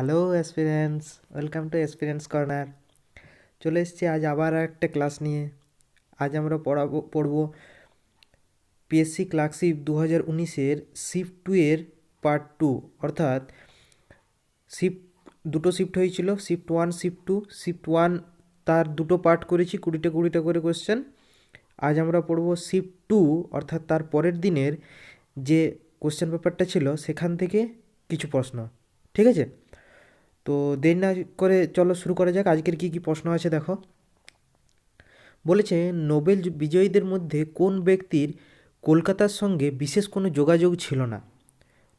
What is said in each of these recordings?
Hello experience welcome to experience corner চলে এসেছি আজ আবার একটা ক্লাস নিয়ে। আজ আমরা পড়াবো, পড়ব পিএসসি ক্লার্কশিপ দু হাজার উনিশের শিফট টু এর পার্ট টু অর্থাৎ শিফট দুটো শিফট হয়েছিল shift one shift two shift one তার দুটো পার্ট করেছি, কুড়িটা কুড়িটা করে কোশ্চেন আজ আমরা পড়ব শিফট টু অর্থাৎ তার পরের দিনের যে কোশ্চেন পেপারটা ছিল, সেখান থেকে কিছু প্রশ্ন। ঠিক আছে? তো দেরি না করে চলো শুরু করা যাক। আজকের কী কী প্রশ্ন আছে দেখো। বলেছে, নোবেল বিজয়ীদের মধ্যে কোন ব্যক্তির কলকাতার সঙ্গে বিশেষ কোনো যোগাযোগ ছিল না?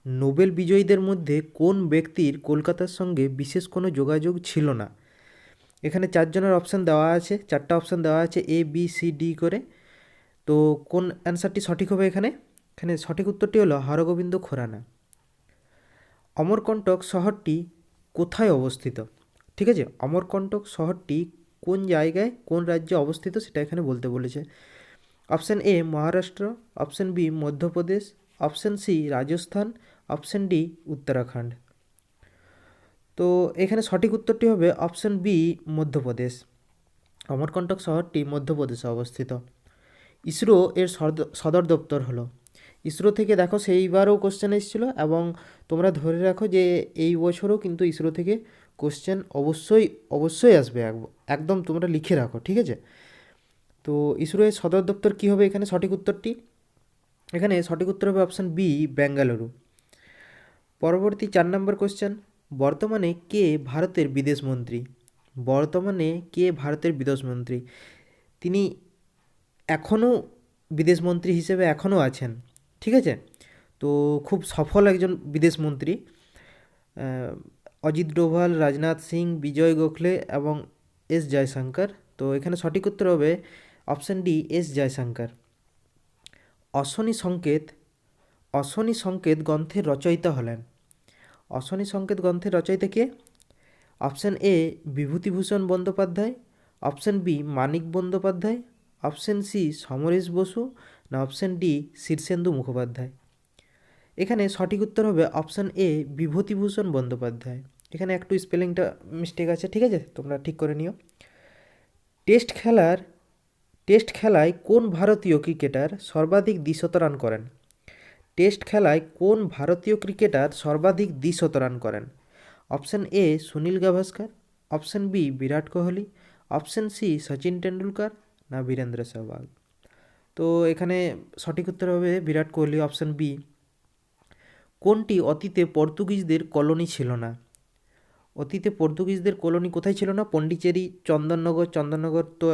নোবেল বিজয়ীদের মধ্যে কোন ব্যক্তির কলকাতার সঙ্গে বিশেষ কোনো যোগাযোগ ছিল না? এখানে চারজনের অপশান দেওয়া আছে, চারটা অপশান দেওয়া আছে এ বি সি ডি করে। তো কোন অ্যান্সারটি সঠিক হবে এখানে? এখানে সঠিক উত্তরটি হলো হরগোবিন্দ খোরানা। অমরকণ্টক শহরটি কোথায় অবস্থিত? ঠিক আছে? অমরকণ্টক শহরটি কোন জায়গায় কোন রাজ্যে অবস্থিত সেটা এখানে বলতে বলেছে। Option A Maharashtra, option B Madhya Pradesh, option C Rajasthan, option D Uttarakhand. তো এখানে সঠিক উত্তরটি হবে অপশান বি মধ্যপ্রদেশ। অমরকণ্টক শহরটি মধ্যপ্রদেশে অবস্থিত। ইসরো এর সদ- সদর দপ্তর হলো। ইসরো থেকে দেখো সেইবারও কোশ্চেন এসেছিল এবং তোমরা ধরে রাখো যে এই বছরও কিন্তু ইসরো থেকে কোশ্চেন অবশ্যই অবশ্যই আসবে এক- একদম তোমরা লিখে রাখো, ঠিক আছে? তো ইসরো এর সদর দপ্তর কী হবে এখানে? সঠিক উত্তরটি? এখানে সঠিক উত্তর হবে অপশান বি বেঙ্গালুরু পরবর্তী চার নম্বর কোশ্চেন বর্তমানে কে ভারতের বিদেশ মন্ত্রী? বর্তমানে কে ভারতের বিদেশ মন্ত্রী? তিনি এখনও বিদেশ মন্ত্রী হিসেবে এখনও আছেন। ঠিক আছে? তো খুব সফল একজন বিদেশ মন্ত্রী অজিত ডোভাল, রাজনাথ সিং, বিজয় গোখলে এবং এস জয়শঙ্কর। তো এখানে সঠিক উত্তর হবে অপশান ডি এস জয়শঙ্কর। অশনি সংকেত অশনি সংকেত গ্রন্থের রচয়িতা হলেন। অশনি সংকেত গ্রন্থের রচয়িতা কে? Option A Bibhutibhushan Bandyopadhyay, option B Manik Bandyopadhyay, option C Samaresh Basu না অপশান ডি শীর্ষেন্দু মুখোপাধ্যায় এখানে সঠিক উত্তর হবে অপশান এ বিভূতিভূষণ বন্দ্যোপাধ্যায় এখানে একটু স্পেলিংটা মিস্টেক আছে, ঠিক আছে? তোমরা ঠিক করে নিও। টেস্ট খেলার টেস্ট খেলায় কোন ভারতীয় ক্রিকেটার সর্বাধিক দ্বিশত রান করেন? টেস্ট খেলায় কোন ভারতীয় ক্রিকেটার সর্বাধিক দ্বিশত রান করেন? Option A Sunil Gavaskar option B Virat Kohli option C Sachin Tendulkar না বীরেন্দ্র সেহবাগ তো এখানে সঠিক উত্তর হবে বিরাট কোহলি অপশান বি কোনটি অতীতে পর্তুগিজদের কলোনি ছিল না? অতীতে পর্তুগিজদের কলোনি কোথায় ছিল না? পন্ডিচেরি, চন্দননগর চন্দননগর তো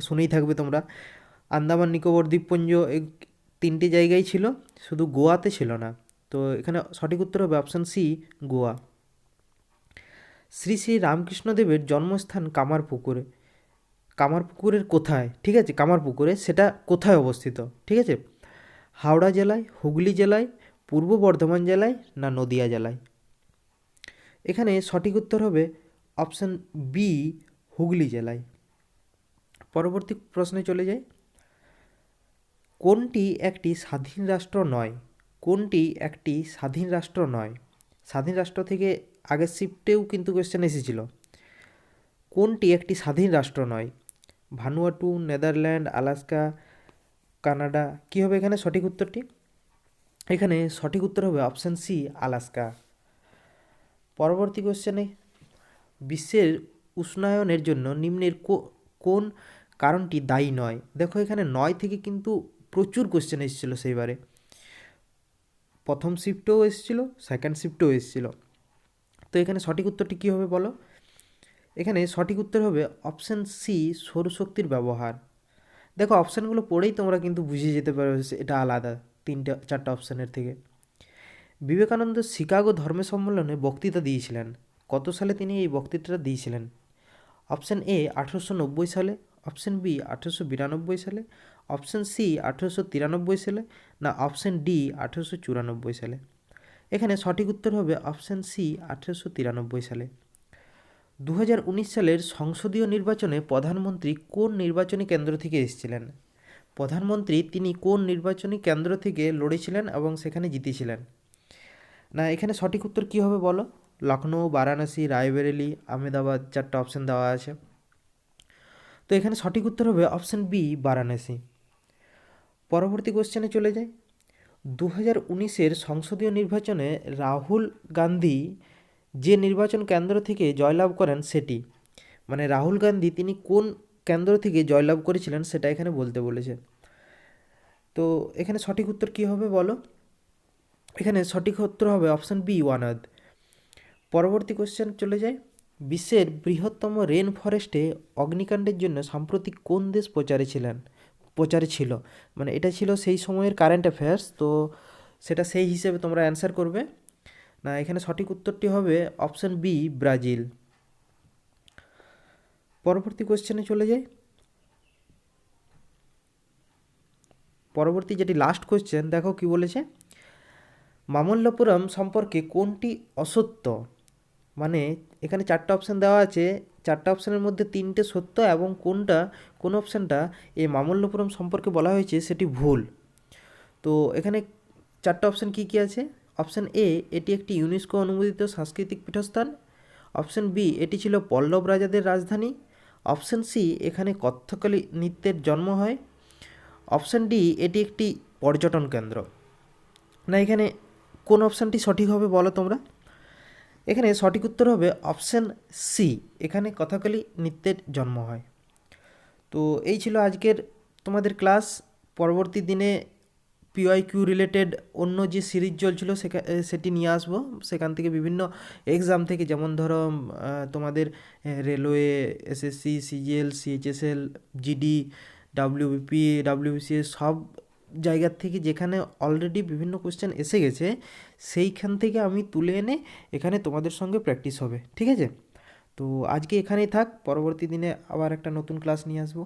শুনেই থাকবে তোমরা। আন্দামান, নিকোবর, দ্বীপপুঞ্জ এই তিনটে জায়গায় ছিল, শুধু গোয়াতে ছিল না। তো এখানে সঠিক উত্তর হবে অপশান সি গোয়া। শ্রী শ্রী রামকৃষ্ণদেবের জন্মস্থান কামারপুকুরে। কামারপুকুরের কোথায়? ঠিক আছে, কামারপুকুরে সেটা কোথায় অবস্থিত? ঠিক আছে? হাওড়া জেলায়, হুগলি জেলায়, পূর্ব বর্ধমান জেলায় না নদিয়া জেলায়? এখানে সঠিক উত্তর হবে অপশান বি, হুগলি জেলায়। পরবর্তী প্রশ্নে চলে যাই। কোনটি একটি স্বাধীন রাষ্ট্র নয়? কোনটি একটি স্বাধীন রাষ্ট্র নয়? স্বাধীন রাষ্ট্র থেকে আগের শিফটেও কিন্তু কোয়েশ্চেন এসেছিল। কোনটি একটি স্বাধীন রাষ্ট্র নয়? ভানুয়াটু, নেদারল্যান্ড, আলাস্কা, কানাডা, কী হবে এখানে সঠিক উত্তরটি? এখানে সঠিক উত্তর হবে অপশান সি আলাস্কা। পরবর্তী কোশ্চেনে বিশ্বের উষ্ণায়নের জন্য নিম্নের কোন কারণটি দায়ী নয়? দেখো এখানে নয় থেকে কিন্তু প্রচুর কোশ্চেন এসেছিল সেইবারে। প্রথম শিফটেও এসেছিল সেকেন্ড শিফটেও এসেছিল। তো এখানে সঠিক উত্তরটি কী হবে বলো? এখানে সঠিক উত্তর হবে অপশান সি সৌরশক্তির ব্যবহার। দেখো অপশানগুলো পড়েই তোমরা কিন্তু বুঝে যেতে পারো এটা আলাদা তিনটা, চারটা অপশানের থেকে। বিবেকানন্দ শিকাগো ধর্ম সম্মেলনে বক্তৃতা দিয়েছিলেন। কত সালে তিনি এই বক্তৃতাটা দিয়েছিলেন? অপশান এ আঠেরোশো নব্বই সালে অপশান বি আঠেরোশো বিরানব্বই সালে অপশান সি আঠেরোশো তিরানব্বই সালে, না অপশান ডি আঠেরোশো চুরানব্বই সালে। এখানে সঠিক উত্তর হবে অপশান সি আঠেরোশো তিরানব্বই সালে। দু হাজার উনিশ সালের সংসদীয় নির্বাচনে প্রধানমন্ত্রী কোন নির্বাচনী কেন্দ্র থেকে এসেছিলেন? প্রধানমন্ত্রী তিনি কোন নির্বাচনী কেন্দ্র থেকে লড়েছিলেন এবং সেখানে জিতেছিলেন? না, এখানে সঠিক উত্তর কী হবে বলো? লখনৌ বারাণসী, রায়বেরেলি, আহমেদাবাদ চারটা অপশান দেওয়া আছে। তো এখানে সঠিক উত্তর হবে অপশান বি বারাণসী। পরবর্তী কোশ্চেনে চলে যাই। দু হাজার উনিশের সংসদীয় নির্বাচনে রাহুল গান্ধী যে নির্বাচন কেন্দ্র থেকে জয়লাভ করেন সেটি। মানে রাহুল গান্ধী তিনি কোন কেন্দ্র থেকে জয়লাভ করেছিলেন সেটা এখানে বলতে বলেছে। তো এখানে সঠিক উত্তর কী হবে বলো? এখানে সঠিক উত্তর হবে অপশান বি ওয়ানাদ পরবর্তী কোশ্চেন চলে যায়। বিশ্বের বৃহত্তম রেন ফরেস্টে অগ্নিকাণ্ডের জন্য সাম্প্রতিক কোন দেশ প্রচারে ছিলেন? প্রচারে ছিল। মানে এটা ছিল সেই সময়ের কারেন্ট অ্যাফেয়ার্স তো সেটা সেই হিসেবে তোমরা অ্যান্সার করবে। না, এখানে সঠিক উত্তরটি হবে অপশান বি ব্রাজিল পরবর্তী কোশ্চেনে চলে যাই। পরবর্তী যেটি লাস্ট কোশ্চেন দেখো কি বলেছে? মামল্লপুরম সম্পর্কে কোনটি অসত্য? মানে এখানে চারটা অপশান দেওয়া আছে। চারটা অপশানের মধ্যে তিনটে সত্য এবং কোনটা, কোন অপশানটা এই মামল্লপুরম সম্পর্কে বলা হয়েছে সেটি ভুল। তো, এখানে চারটা অপশান কী কী আছে? অপশান এ, এটি একটি ইউনেস্কো অনুমোদিত সাংস্কৃতিক পীঠস্থান। অপশান বি, এটি ছিল পল্লব রাজাদের রাজধানী। অপশান সি, এখানে কত্থকলি নৃত্যের জন্ম হয়। অপশান ডি, এটি একটি পর্যটন কেন্দ্র। না, এখানে কোন অপশানটি সঠিক হবে বলো তোমরা? এখানে সঠিক উত্তর হবে অপশান সি, এখানে কথাকলি নৃত্যের জন্ম হয়। তো, এই ছিল আজকের তোমাদের ক্লাস। পরবর্তী দিনে পিওয়াই কিউ রিলেটেড অন্য যে সিরিজ চলছিল সেটি নিয়ে আসব। সেখান থেকে বিভিন্ন এক্সাম থেকে, যেমন ধরো তোমাদের railway SSC CGL CHSL GD WBP WBCS সব জায়গার থেকে যেখানে অলরেডি বিভিন্ন কোয়েশ্চেন এসে গেছে, সেইখান থেকে আমি তুলে এনে এখানে তোমাদের সঙ্গে প্র্যাকটিস হবে। ঠিক আছে? তো আজকে এখানেই থাক, পরবর্তী দিনে আবার একটা নতুন ক্লাস নিয়ে আসব।